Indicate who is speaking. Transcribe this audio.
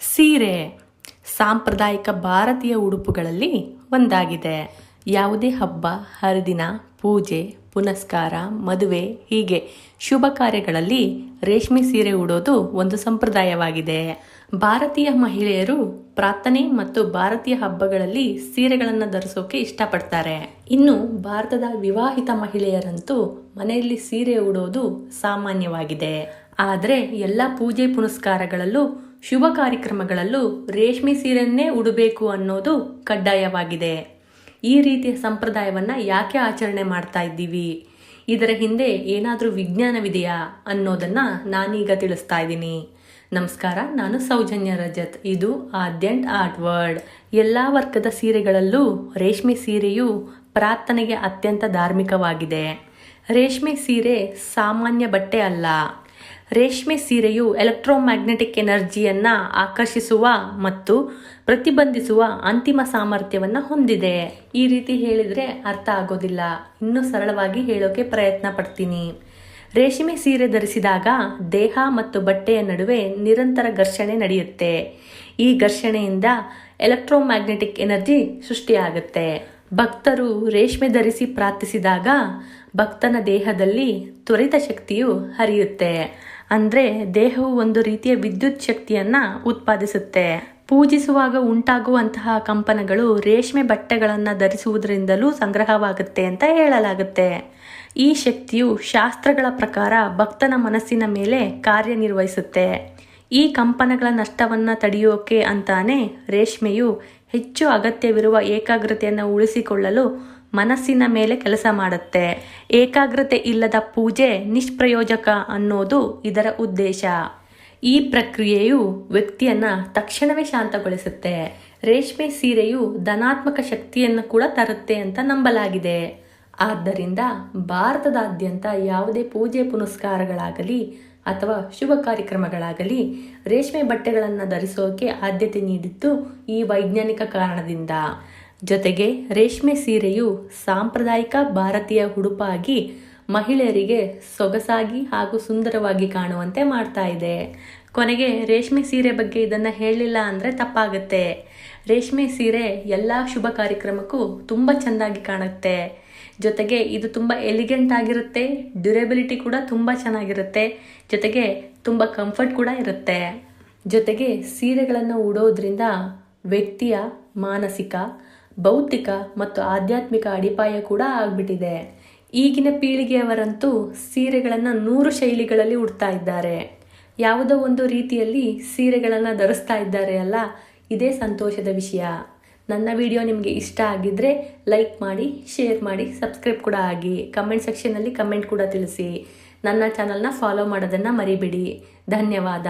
Speaker 1: ಸೀರೆ ಸಾಂಪ್ರದಾಯಿಕ ಭಾರತೀಯ ಉಡುಪುಗಳಲ್ಲಿ ಒಂದಾಗಿದೆ. ಯಾವುದೇ ಹಬ್ಬ, ಹರಿದಿನ, ಪೂಜೆ, ಪುನಸ್ಕಾರ, ಮದುವೆ ಹೀಗೆ ಶುಭ ಕಾರ್ಯಗಳಲ್ಲಿ ರೇಷ್ಮೆ ಸೀರೆ ಉಡೋದು ಒಂದು ಸಂಪ್ರದಾಯವಾಗಿದೆ. ಭಾರತೀಯ ಮಹಿಳೆಯರು ಪ್ರಾರ್ಥನೆ ಮತ್ತು ಭಾರತೀಯ ಹಬ್ಬಗಳಲ್ಲಿ ಸೀರೆಗಳನ್ನು ಧರಿಸೋಕೆ ಇಷ್ಟಪಡ್ತಾರೆ. ಇನ್ನು ಭಾರತದ ವಿವಾಹಿತ ಮಹಿಳೆಯರಂತೂ ಮನೆಯಲ್ಲಿ ಸೀರೆ ಉಡೋದು ಸಾಮಾನ್ಯವಾಗಿದೆ. ಆದರೆ ಎಲ್ಲ ಪೂಜೆ ಪುನಸ್ಕಾರಗಳಲ್ಲೂ ಶುಭ ಕಾರ್ಯಕ್ರಮಗಳಲ್ಲೂ ರೇಷ್ಮೆ ಸೀರೆಯನ್ನೇ ಉಡಬೇಕು ಅನ್ನೋದು ಕಡ್ಡಾಯವಾಗಿದೆ. ಈ ರೀತಿಯ ಸಂಪ್ರದಾಯವನ್ನು ಯಾಕೆ ಆಚರಣೆ ಮಾಡ್ತಾ ಇದ್ದೀವಿ? ಇದರ ಹಿಂದೆ ಏನಾದರೂ ವಿಜ್ಞಾನವಿದೆಯಾ ಅನ್ನೋದನ್ನು ನಾನೀಗ ತಿಳಿಸ್ತಾ ಇದ್ದೀನಿ. ನಮಸ್ಕಾರ, ನಾನು ಸೌಜನ್ಯ ರಜತ್. ಇದು ಆದ್ಯಂಟ್ ಆರ್ಟ್ ವರ್ಡ್ ಎಲ್ಲ ವರ್ಗದ ಸೀರೆಗಳಲ್ಲೂ ರೇಷ್ಮೆ ಸೀರೆಯು ಪ್ರಾರ್ಥನೆಗೆ ಅತ್ಯಂತ ಧಾರ್ಮಿಕವಾಗಿದೆ. ರೇಷ್ಮೆ ಸೀರೆ ಸಾಮಾನ್ಯ ಬಟ್ಟೆ ಅಲ್ಲ. ರೇಷ್ಮೆ ಸೀರೆಯು ಎಲೆಕ್ಟ್ರೋಮ್ಯಾಗ್ನೆಟಿಕ್ ಎನರ್ಜಿಯನ್ನು ಆಕರ್ಷಿಸುವ ಮತ್ತು ಪ್ರತಿಬಂಧಿಸುವ ಅಂತಿಮ ಸಾಮರ್ಥ್ಯವನ್ನು ಹೊಂದಿದೆ. ಈ ರೀತಿ ಹೇಳಿದರೆ ಅರ್ಥ ಆಗೋದಿಲ್ಲ. ಇನ್ನೂ ಸರಳವಾಗಿ ಹೇಳೋಕೆ ಪ್ರಯತ್ನ ಪಡ್ತೀನಿ. ರೇಷ್ಮೆ ಸೀರೆ ಧರಿಸಿದಾಗ ದೇಹ ಮತ್ತು ಬಟ್ಟೆಯ ನಡುವೆ ನಿರಂತರ ಘರ್ಷಣೆ ನಡೆಯುತ್ತೆ. ಈ ಘರ್ಷಣೆಯಿಂದ ಎಲೆಕ್ಟ್ರೋಮ್ಯಾಗ್ನೆಟಿಕ್ ಎನರ್ಜಿ ಸೃಷ್ಟಿಯಾಗುತ್ತೆ. ಭಕ್ತರು ರೇಷ್ಮೆ ಧರಿಸಿ ಪ್ರಾರ್ಥಿಸಿದಾಗ ಭಕ್ತನ ದೇಹದಲ್ಲಿ ತ್ವರಿತ ಶಕ್ತಿಯು ಹರಿಯುತ್ತೆ. ಅಂದ್ರೆ ದೇಹವು ಒಂದು ರೀತಿಯ ವಿದ್ಯುತ್ ಶಕ್ತಿಯನ್ನ ಉತ್ಪಾದಿಸುತ್ತೆ. ಪೂಜಿಸುವಾಗ ಉಂಟಾಗುವಂತಹ ಕಂಪನಗಳು ರೇಷ್ಮೆ ಬಟ್ಟೆಗಳನ್ನು ಧರಿಸುವುದರಿಂದಲೂ ಸಂಗ್ರಹವಾಗುತ್ತೆ ಅಂತ ಹೇಳಲಾಗುತ್ತೆ. ಈ ಶಕ್ತಿಯು ಶಾಸ್ತ್ರಗಳ ಪ್ರಕಾರ ಭಕ್ತನ ಮನಸ್ಸಿನ ಮೇಲೆ ಕಾರ್ಯನಿರ್ವಹಿಸುತ್ತೆ. ಈ ಕಂಪನಗಳ ನಷ್ಟವನ್ನು ತಡೆಯೋಕೆ ಅಂತಾನೆ ರೇಷ್ಮೆಯು ಹೆಚ್ಚು ಅಗತ್ಯವಿರುವ ಏಕಾಗ್ರತೆಯನ್ನು ಉಳಿಸಿಕೊಳ್ಳಲು ಮನಸ್ಸಿನ ಮೇಲೆ ಕೆಲಸ ಮಾಡುತ್ತೆ. ಏಕಾಗ್ರತೆ ಇಲ್ಲದ ಪೂಜೆ ನಿಷ್ಪ್ರಯೋಜಕ ಅನ್ನೋದು ಇದರ ಉದ್ದೇಶ. ಈ ಪ್ರಕ್ರಿಯೆಯು ವ್ಯಕ್ತಿಯನ್ನ ತಕ್ಷಣವೇ ಶಾಂತಗೊಳಿಸುತ್ತೆ. ರೇಷ್ಮೆ ಸೀರೆಯು ಧನಾತ್ಮಕ ಶಕ್ತಿಯನ್ನು ಕೂಡ ತರುತ್ತೆ ಅಂತ ನಂಬಲಾಗಿದೆ. ಆದ್ದರಿಂದ ಭಾರತದಾದ್ಯಂತ ಯಾವುದೇ ಪೂಜೆ ಪುನಸ್ಕಾರಗಳಾಗಲಿ ಅಥವಾ ಶುಭ ಕಾರ್ಯಕ್ರಮಗಳಾಗಲಿ ರೇಷ್ಮೆ ಬಟ್ಟೆಗಳನ್ನು ಧರಿಸೋಕೆ ಆದ್ಯತೆ ನೀಡಿದ್ದು ಈ ವೈಜ್ಞಾನಿಕ ಕಾರಣದಿಂದ. ಜೊತೆಗೆ ರೇಷ್ಮೆ ಸೀರೆಯು ಸಾಂಪ್ರದಾಯಿಕ ಭಾರತೀಯ ಉಡುಪಾಗಿ ಮಹಿಳೆಯರಿಗೆ ಸೊಗಸಾಗಿ ಹಾಗೂ ಸುಂದರವಾಗಿ ಕಾಣುವಂತೆ ಮಾಡ್ತಾ ಇದೆ. ಕೊನೆಗೆ ರೇಷ್ಮೆ ಸೀರೆ ಬಗ್ಗೆ ಇದನ್ನು ಹೇಳಿಲ್ಲ ಅಂದರೆ ತಪ್ಪಾಗುತ್ತೆ. ರೇಷ್ಮೆ ಸೀರೆ ಎಲ್ಲ ಶುಭ ಕಾರ್ಯಕ್ರಮಕ್ಕೂ ತುಂಬ ಚೆನ್ನಾಗಿ ಕಾಣುತ್ತೆ. ಜೊತೆಗೆ ಇದು ತುಂಬ ಎಲಿಗೆಂಟ್ ಆಗಿರುತ್ತೆ ಡ್ಯೂರೆಬಿಲಿಟಿ ಕೂಡ ತುಂಬ ಚೆನ್ನಾಗಿರುತ್ತೆ, ಜೊತೆಗೆ ತುಂಬ ಕಂಫರ್ಟ್ ಕೂಡ ಇರುತ್ತೆ. ಜೊತೆಗೆ ಸೀರೆಗಳನ್ನು ಉಡೋದ್ರಿಂದ ವ್ಯಕ್ತಿಯ ಮಾನಸಿಕ ಭೌತಿಕ ಮತ್ತು ಆಧ್ಯಾತ್ಮಿಕ ಅಡಿಪಾಯ ಕೂಡ ಆಗ್ಬಿಟ್ಟಿದೆ. ಈಗಿನ ಪೀಳಿಗೆಯವರಂತೂ ಸೀರೆಗಳನ್ನು ನೂರು ಶೈಲಿಗಳಲ್ಲಿ ಉಡ್ತಾ ಇದ್ದಾರೆ. ಯಾವುದೋ ಒಂದು ರೀತಿಯಲ್ಲಿ ಸೀರೆಗಳನ್ನು ಧರಿಸ್ತಾ ಇದ್ದಾರೆ ಅಲ್ಲ? ಇದೇ ಸಂತೋಷದ ವಿಷಯ. ನನ್ನ ವಿಡಿಯೋ ನಿಮಗೆ ಇಷ್ಟ ಆಗಿದ್ದರೆ ಲೈಕ್ ಮಾಡಿ, ಶೇರ್ ಮಾಡಿ, ಸಬ್ಸ್ಕ್ರೈಬ್ ಕೂಡ ಆಗಿ. ಕಮೆಂಟ್ ಸೆಕ್ಷನಲ್ಲಿ ಕಮೆಂಟ್ ಕೂಡ ತಿಳಿಸಿ. ನನ್ನ ಚಾನಲ್ನ ಫಾಲೋ ಮಾಡೋದನ್ನು ಮರಿಬಿಡಿ. ಧನ್ಯವಾದ.